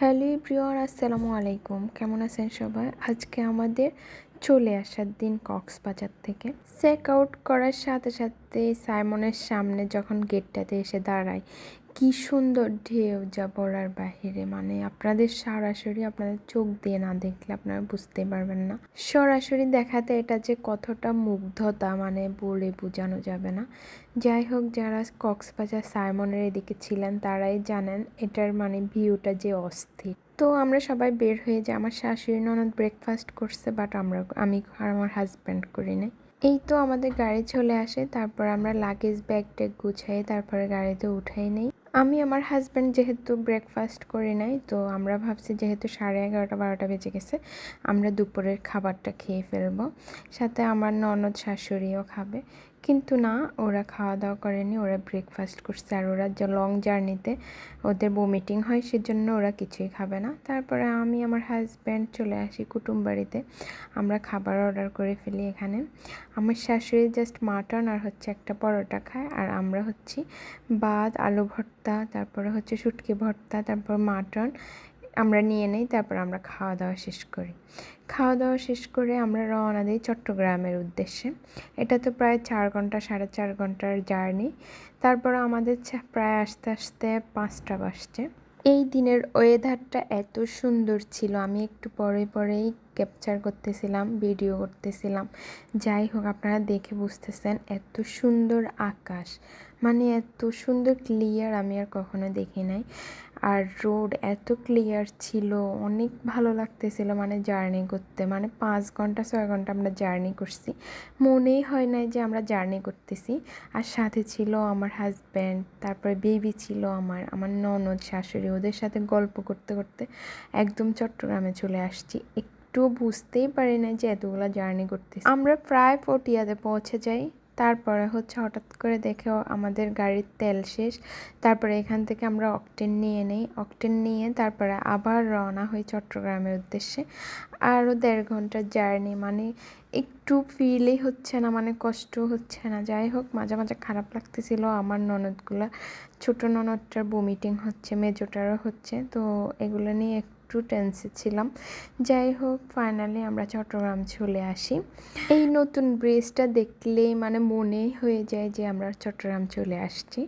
Hello প্রিয়র আসসালামু আলাইকুম। কেমন আছেন সবাই? আজকে আমাদের চলে আসার দিন কক্সবাজার থেকে। চেক আউট করার সাথে সাথে সাইমনের সামনে যখন গেটটাতে এসে দাঁড়ায়, কি সুন্দর ঢেউ যা বলার বাহিরে। মানে আপনাদের সরাসরি আপনাদের চোখ দিয়ে না দেখলে আপনারা বুঝতে পারবেন না। সরাসরি দেখাতে এটা যে কতটা মুগ্ধতা মানে বলে বোঝানো যাবে না। যাই হোক, যারা কক্সবাজার সাইমনের এদিকে ছিলেন, তারাই জানেন এটার মানে ভিউটা যে অস্থির। তো আমরা সবাই বের হয়ে যাই। আমার শাশুড়ি ননদ ব্রেকফাস্ট করছে বাট আমরা, আমি আর আমার হাজব্যান্ড করি নাই। এই তো আমাদের গাড়ি চলে আসে, তারপর আমরা লাগেজ ব্যাগ ট্যাগ গুছাই, তারপরে গাড়িতে উঠাই নেই। আমি আমার হাজব্যান্ড যেহেতু ব্রেকফাস্ট করি নাই, তো আমরা ভাবছি যেহেতু সাড়ে এগারোটা, বারোটা বেজে গেছে, আমরা দুপুরের খাবারটা খেয়ে ফেলব। সাথে আমার ননদ শাশুড়িও খাবে। কিন্তু না, ওরা খাওয়া দাওয়া করেনি, ওরা ব্রেকফাস্ট করছে আর ওরা যে লং জার্নিতে ওদের বমিটিং হয় সেজন্য ওরা কিছুই খাবে না। তারপরে আমি আমার হাজব্যান্ড চলে আসি কুটুম বাড়িতে। আমরা খাবার অর্ডার করে ফেলি এখানে। আমার শাশুড়ি জাস্ট মাটন আর হচ্ছে একটা পরোটা খায়। আর আমরা হচ্ছি বাদ আলু ভর্তা তারপরে হচ্ছে শুটকি ভর্তা, তারপর মাটন আমরা নিয়ে নেই, তারপর আমরা খাওয়া দাওয়া শেষ করি। খাওয়া দাওয়া শেষ করে আমরা রওনা দিই চট্টগ্রামের উদ্দেশ্যে। এটা তো প্রায় চার ঘণ্টা, সাড়ে চার ঘণ্টার জার্নি। তারপর আমাদের প্রায় আস্তে আস্তে পাঁচটা বাসছে এই দিনের ওয়েদারটা এত সুন্দর ছিল। আমি একটু পরে পরেই ক্যাপচার করতেছিলাম ভিডিও করতেছিলাম। যাই হোক, আপনারা দেখে বুঝতেছেন এত সুন্দর আকাশ। মানে এত সুন্দর ক্লিয়ার আমি আর কখনো দেখি নাই। আর রোড এত ক্লিয়ার ছিল, অনেক ভালো লাগতেছিল মানে জার্নি করতে। মানে পাঁচ ঘণ্টা, ছয় ঘণ্টা আমরা জার্নি করছি। মনেই হয় নাই যে আমরা জার্নি করতেছি। আর সাথে ছিল আমার হাজব্যান্ড তারপরে বেবি ছিল আমার আমার ননদ শাশুড়ি। ওদের সাথে গল্প করতে করতে একদম চট্টগ্রামে চলে আসছি। একটু বুঝতেই পারি না যে এতগুলো জার্নি করতেছি। আমরা প্রায় পটিয়াতে পৌঁছে যাই। তারপরে হচ্ছে হঠাৎ করে দেখে আমাদের গাড়ির তেল শেষ। তারপরে এখান থেকে আমরা অকটেন নিয়ে নেই। অকটেন নিয়ে তারপরে আবার রওনা হই চট্টগ্রামের উদ্দেশ্যে। আরও দেড় ঘণ্টার জার্নি মানে একটু ফিলই হচ্ছে না মানে কষ্ট হচ্ছে না। যাই হোক, মাঝে মাঝে খারাপ লাগতেছিল আমার ননদগুলা। ছোটো ননদটার বমিটিং হচ্ছে, মেজোটারও হচ্ছে। তো এগুলো নিয়ে একটু টেন্সে ছিলাম। যাই হোক ফাইনালি আমরা চট্টগ্রাম চলে আসি। এই নতুন ব্রিজটা দেখলেই মানে মনেই হয়ে যায় যে আমরা চট্টগ্রাম চলে আসছি।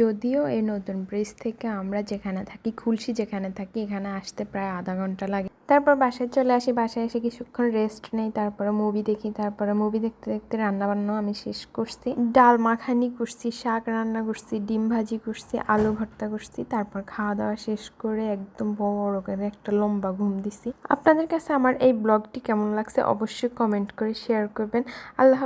যদিও এই নতুন ব্রিজ থেকে আমরা যেখানে থাকি খুলসি যেখানে থাকি, এখানে আসতে প্রায় আধা ঘণ্টা লাগে। তারপর বাসায় চলে আসি, বাসায় এসে কিছুক্ষণ রেস্ট নেই, তারপরে মুভি দেখি, তারপরে মুভি দেখতে দেখতে রান্না বান্নাও আমি শেষ করছি। ডাল মাখানি করছি, শাক রান্না করছি, ডিম ভাজি করছি, আলু ভর্তা করছি, তারপর খাওয়া দাওয়া শেষ করে একদম বড় করে একটা লম্বা ঘুম দিছি। আপনাদের কাছে আমার এই ব্লগটি কেমন লাগছে অবশ্যই কমেন্ট করে শেয়ার করবেন। আল্লাহ